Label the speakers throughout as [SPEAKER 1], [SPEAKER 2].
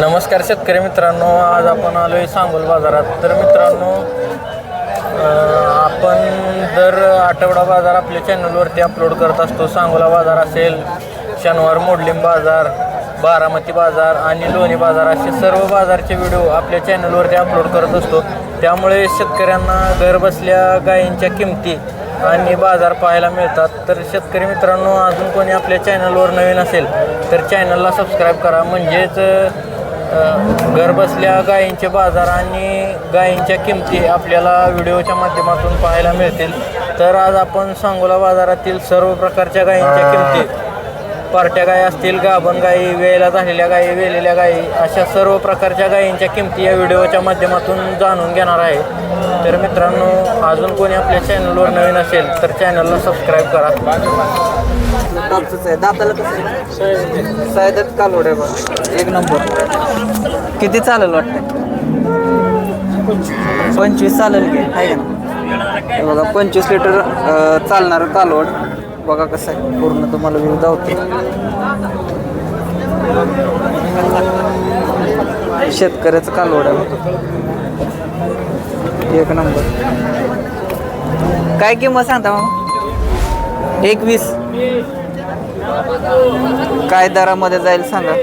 [SPEAKER 1] नमस्कार शेतकरी मित्रांनो आज आपण आलो आहे सांगोल बाजारात. तर मित्रांनो आपण दर आठवडा बाजार आपल्या चॅनलवरती अपलोड करत असतो. सांगोला बाजार असेल शनिवार मोडलिम बाजार बारामती बाजार आणि लोणी बाजार असे सर्व बाजारचे व्हिडिओ आपल्या चॅनलवरती अपलोड करत असतो. त्यामुळे शेतकऱ्यांना घरबसल्या गायींच्या किमती आणि बाजार पाहायला मिळतात. तर शेतकरी मित्रांनो अजून कोणी आपल्या चॅनलवर नवीन असेल तर चॅनलला सबस्क्राईब करा. म्हणजेच घरबसल्या गायींचे बाजार आणि गायींच्या किमती आपल्याला व्हिडिओच्या माध्यमातून पाहायला मिळतील. तर आज आपण सांगोला बाजारातील सर्व प्रकारच्या गायींच्या किमती पार्ट्या गायी असतील गाभण गायी वेळेला झालेल्या गायी वेलेल्या गायी अशा सर्व प्रकारच्या गायींच्या किमती या व्हिडिओच्या माध्यमातून जाणून घेणार आहे. तर मित्रांनो अजून कोणी आपल्या चॅनलवर नवीन असेल तर चॅनलला सबस्क्राईब करा.
[SPEAKER 2] टॉपच आहे. दाताला कसं सायदात आहे बघा. एक नंबर. किती चालेल वाटतं? पंचवीस चालेल की आहे ना हे बघा पंचवीस लिटर चालणारं कालवड. बघा कसं आहे. पूर्ण तुम्हाला विविध होते शेतकऱ्याचं कालवड आहे बघा. एक नंबर. काय किंमत सांगता मग? एकवीस. काय दरामध्ये जाईल सांगा?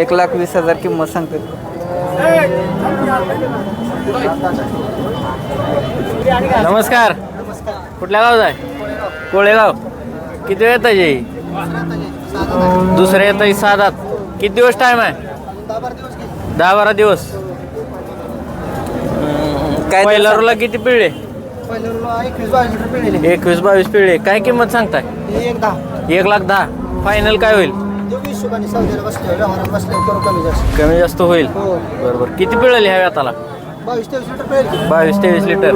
[SPEAKER 2] एक लाख वीस हजार किंमत सांगते.
[SPEAKER 1] नमस्कार. कुठल्या गावचा आहे? कोळेगाव. किती वेळ येतं येई दुसऱ्या येतं साधात किती दिवस टाईम आहे? दहा बारा दिवस.
[SPEAKER 2] काय
[SPEAKER 1] पहिल्या रोला किती पिळले? एकवीस बावीस पिळले. काय किंमत सांगताय?
[SPEAKER 3] एक
[SPEAKER 1] लाख दहा. फायनल काय होईल?
[SPEAKER 3] दोघी हिशोबाने सौद्याला बसले व्यवहारात बसले करू कमी जास्त
[SPEAKER 1] कमी जास्त होईल.
[SPEAKER 3] हो.
[SPEAKER 1] बरोबर. किती पिळले ह्या व्याताला
[SPEAKER 3] बावीस तेवीस लिटर पेल की.
[SPEAKER 1] बावीस तेवीस लिटर.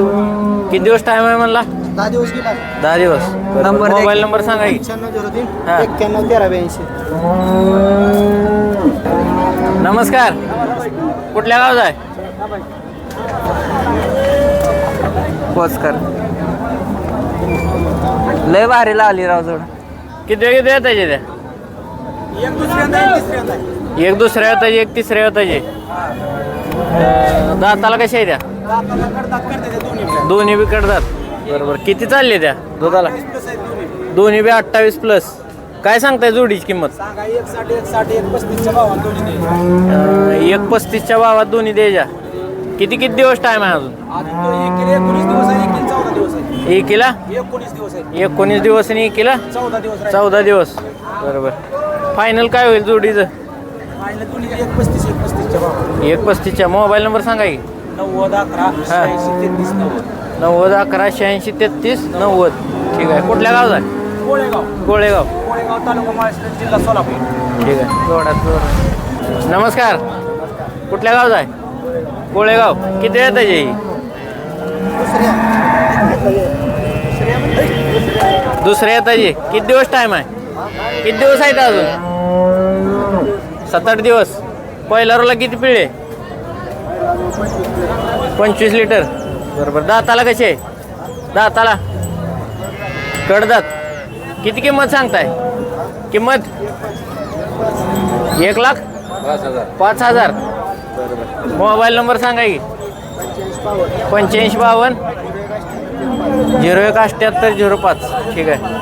[SPEAKER 1] किती दिवस टाईम आहे म्हणला?
[SPEAKER 3] दहा दिवस गेला.
[SPEAKER 1] दहा दिवस.
[SPEAKER 2] Number
[SPEAKER 1] mobile. नंबर सांगा की.
[SPEAKER 3] पंच्याण्णव झिरो तीन
[SPEAKER 1] हा.
[SPEAKER 3] एक्क्याण्णव तेरा ब्याऐंशी.
[SPEAKER 1] नमस्कार. कुठल्या गावचा आहे?
[SPEAKER 2] पोच कर लय भारी लावली राव जोड.
[SPEAKER 1] किती किती येतायचे त्या
[SPEAKER 3] एक दुसऱ्यांदा एक तिसऱ्यांदा
[SPEAKER 1] एक दुसऱ्या येतायचे एक तिसऱ्या येतायचे दाताला कशा आहे त्या?
[SPEAKER 3] करतात करते ते दोन्ही
[SPEAKER 1] दोन्ही बी कडतात बरोबर. किती चालले त्या दुधाला?
[SPEAKER 3] आहेत दोन्ही.
[SPEAKER 1] दोन्ही बी अठ्ठावीस प्लस काय सांगताय जोडीची किंमत?
[SPEAKER 3] सांगा एक साठ एक साठ एक पस्तीसच्या भावात दोन्ही दे
[SPEAKER 1] अं, एक पस्तीसच्या भावात दोन्ही द्यायच्या. किती किती दिवस टाइम आहे अजून?
[SPEAKER 3] अजून तो एक एकोणीस दिवस आहे एक चौदा दिवस आहे
[SPEAKER 1] एकीला
[SPEAKER 3] एकोणीस दिवस आहे
[SPEAKER 1] एकोणीस दिवस आणि एकीला
[SPEAKER 3] चौदा दिवस राहिले.
[SPEAKER 1] चौदा दिवस. बरोबर. फायनल काय होईल जोडीचं?
[SPEAKER 3] आणि एक पस्तीस एक पस्तीसच्या भावात
[SPEAKER 1] एक पस्तीसच्या मोबाईल नंबर सांगा की.
[SPEAKER 3] नव्वद अकरा शहाऐंशी तेहतीस नव्वद.
[SPEAKER 1] नव्वद अकरा शहाऐंशी तेहतीस नव्वद. ठीक आहे. कुठल्या गावचा आहे?
[SPEAKER 3] कोळेगाव.
[SPEAKER 1] कोळेगाव.
[SPEAKER 3] कोळेगाव तालुका जिल्हा सोलापूर.
[SPEAKER 1] ठीक आहे. नमस्कार. कुठल्या गावचा आहे? कोळेगाव. किती येत आहे दुसऱ्या. येत आहे किती दिवस टाईम आहे? किती दिवस आहेत अजून? सात आठ दिवस. पहिल्या रोला किती पिळे? पंचवीस लिटर बरोबर. दाताला कसे? दाताला. कडदात किती किंमत सांगताय? किंमत? एक लाख? पाच हजार. मोबाईल नंबर सांगा की. पंच्याऐंशी बावन्न. झिरो एक अठ्ठ्याहत्तर झिरो पाच. ठीक आहे.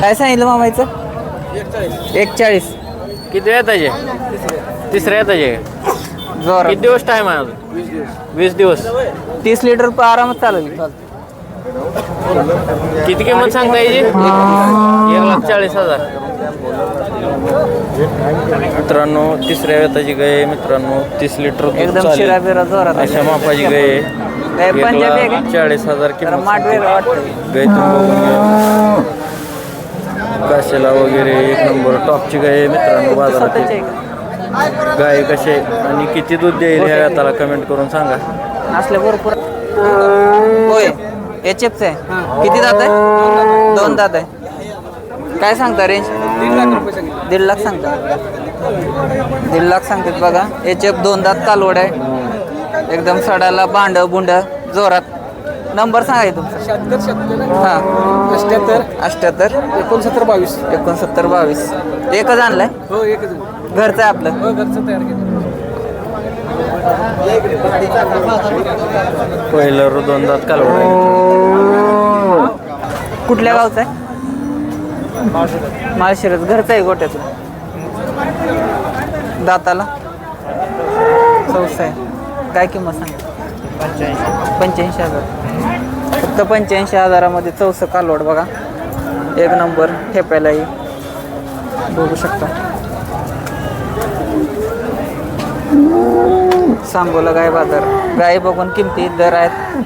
[SPEAKER 2] काय सांगितलं मामायचं एकचाळीस.
[SPEAKER 1] किती वेळ येताचे तिसऱ्या येताचे
[SPEAKER 2] जोर
[SPEAKER 1] किती दिवस टाईम आहे अजून? वीस दिवस.
[SPEAKER 2] तीस लिटर पर आरामात चालेल.
[SPEAKER 1] किती किंमत सांगता याची एक लाख चाळीस हजार. मित्रांनो तिसऱ्या वेताची गाय मित्रांनो तीस लिटर
[SPEAKER 2] एकदम. शिरा बिरा जोरात.
[SPEAKER 1] अशा मापाची गाय
[SPEAKER 2] काय पंजाबी आहे?
[SPEAKER 1] चाळीस हजार
[SPEAKER 2] जरा
[SPEAKER 1] किंमत
[SPEAKER 2] माठ वेगळं वाटतं
[SPEAKER 1] गाय तुम्ही बघून घ्या. काशेला वगैरे एक नंबर. टॉपची गाय आहे मित्रांनो
[SPEAKER 2] स्वतःचे
[SPEAKER 1] बाजारात.
[SPEAKER 2] आहे का?
[SPEAKER 1] गाय कशी आहे आणि किती दूध देईल ह्या वेताला कमेंट करून सांगा.
[SPEAKER 2] असले भरपूर. होय एच एफच आहे. किती दात आहे? दोन दात आहे. काय सांगता रेंज
[SPEAKER 3] दीड लाख रुपये सांगितले.
[SPEAKER 2] दीड लाख सांगता. दीड लाख सांगतात बघा. एच एफ दोन दात कालवड आहे. एकदम सडाला भांड बुंड जोरात. नंबर सांगा की तुमचा.
[SPEAKER 3] शहात्तर शहात्तर
[SPEAKER 2] हां.
[SPEAKER 3] अष्ट्याहत्तर?
[SPEAKER 2] अठ्ठ्याहत्तर
[SPEAKER 3] एकोणसत्तर बावीस.
[SPEAKER 2] एकोणसत्तर बावीस. एकच आणलाय?
[SPEAKER 3] हो एकच
[SPEAKER 2] घरचं आहे आपलं.
[SPEAKER 3] हो घरचं तयार केलं.
[SPEAKER 1] पहिलं रो दोन दात कालवड आहे.
[SPEAKER 2] कुठल्या गावचं आहे? माळशिरस. घरचं आहे गोट्यातलं. दाताला. चौसा आहे. काय किंमत सांग? पंच्याऐंशी हजार. फक्त पंच्याऐंशी हजारामध्ये चौसं कालवड बघा. एक नंबर ठेपायलाही बघू शकता. सांगोला गाय बाजार. गाय बघून किमती दर आहेत.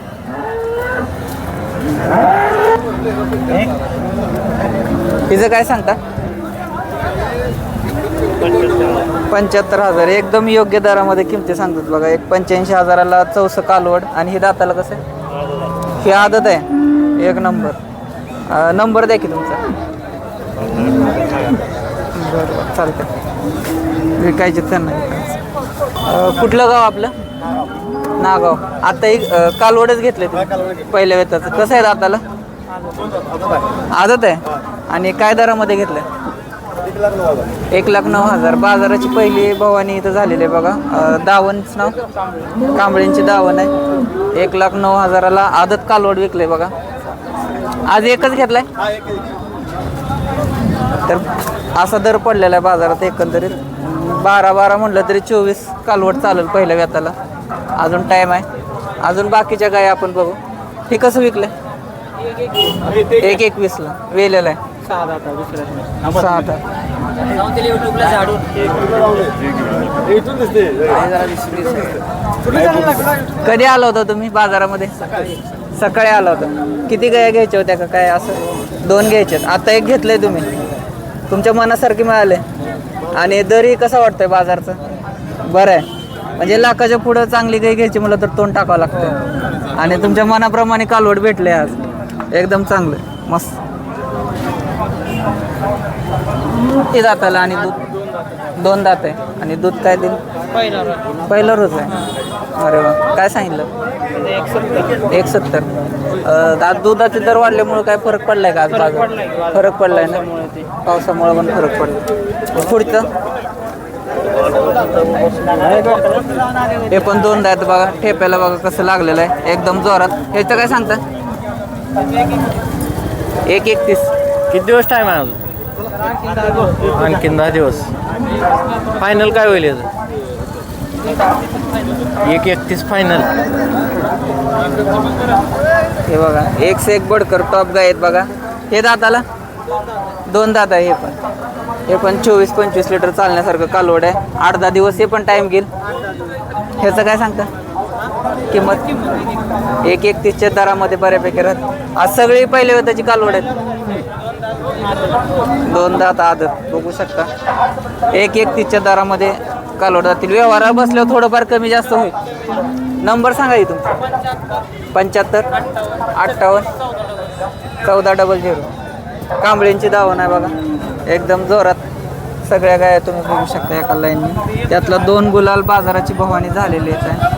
[SPEAKER 2] तिचं काय सांगता? पंच्याहत्तर हजार. एकदम योग्य दरामध्ये किमती सांगतात बघा. एक पंच्याऐंशी हजाराला चौसं कालवड आणि हे दाताला कसं आहे? ही आदत आहे. एक नंबर. नंबर द्या की तुमचा. बरं बरं. चालतं विकायचे त्यांना नाही. कुठलं गाव आपलं? नागाव. आता एक कालवडच घेतले तुम्ही. पहिल्या वेताचं. कसं आहे दाताला? आदत आहे. आणि काय दरामध्ये घेतलं एक लाख नऊ हजार. बाजाराची पहिली भवानी इथं झालेली आहे बघा. दावणचं दावणच नाव. कांबळींची दावण आहे. एक लाख नऊ हजाराला आदत कालवड विकले बघा. आज एकच घेतलाय? तर असा दर पडलेला आहे बाजारात एकंदरीत. बारा बारा म्हटलं तरी चोवीस कालवड चालेल पहिल्या व्यताला अजून टाईम आहे. अजून बाकीच्या गाय आपण बघू. हे कसं विकलं एक एकवीसला. वेलेलं आहे. सहा कधी आला होता तुम्ही बाजारामध्ये? सकाळी. आला होता. किती गाया घ्यायच्या होत्या का? काय असं? दोन घ्यायच्यात आता एक घेतलंय तुम्ही. तुमच्या मनासारखे मिळाले. आणि दरही कसा वाटतोय बाजारचं? बरं आहे. म्हणजे लाखाच्या पुढं चांगली गाय घ्यायची मला तर तोंड टाकावं लागतं. आणि तुमच्या मनाप्रमाणे कालवड भेटले आज. एकदम चांगलं. मस्त. ते दाताला आणि दूध. दोन दात. आहे आणि दूध काय देईल? पहिलं रोज आहे. अरे वा. काय सांगितलं? एक सत्तर अं, आज दुधाचे दर वाढल्यामुळे काय फरक पडलाय का आज बाजार फरक पडलाय ना? पावसामुळे पण फरक पडला. पुढचं? हे पण दोन दात बघा. ठेप्याला बघा कसं लागलेलं आहे. एकदम जोरात. ह्याचं काय सांगता? एक एकतीस.
[SPEAKER 1] किती दिवस टाईम आहे अजून? आणखीन दहा दिवस. फायनल काय होईल याचं? एक एकतीस फायनल
[SPEAKER 2] हे बघा. एक से एक बडकर टॉप गाय आहेत बघा. हे दाताला? दोन दात आहे हे पण. हे पण चोवीस पंचवीस लिटर चालण्यासारखं कालवड आहे. आठ दहा दिवस हे पण टाईम घेईल. ह्याचं काय सांगता? किंमत? एक एकतीसच्या दरामध्ये बऱ्यापैकी राहत. आज सगळी पहिले त्याची कालवड आहेत. दोन दात आदत बघू शकता. एक एक तिच्या दारामध्ये कालवड जातील. व्यवहारात बसल्यावर थोडंफार कमी जास्त होईल. नंबर सांगा की तुमचा. पंच्याहत्तर अठ्ठावन्न चौदा डबल झिरो कांबळींची दावण आहे बघा. एकदम जोरात सगळ्या गाया तुम्ही बघू शकता एका लाईननी. त्यातला दोन गुलाल बाजाराची भवानी झालेली आहे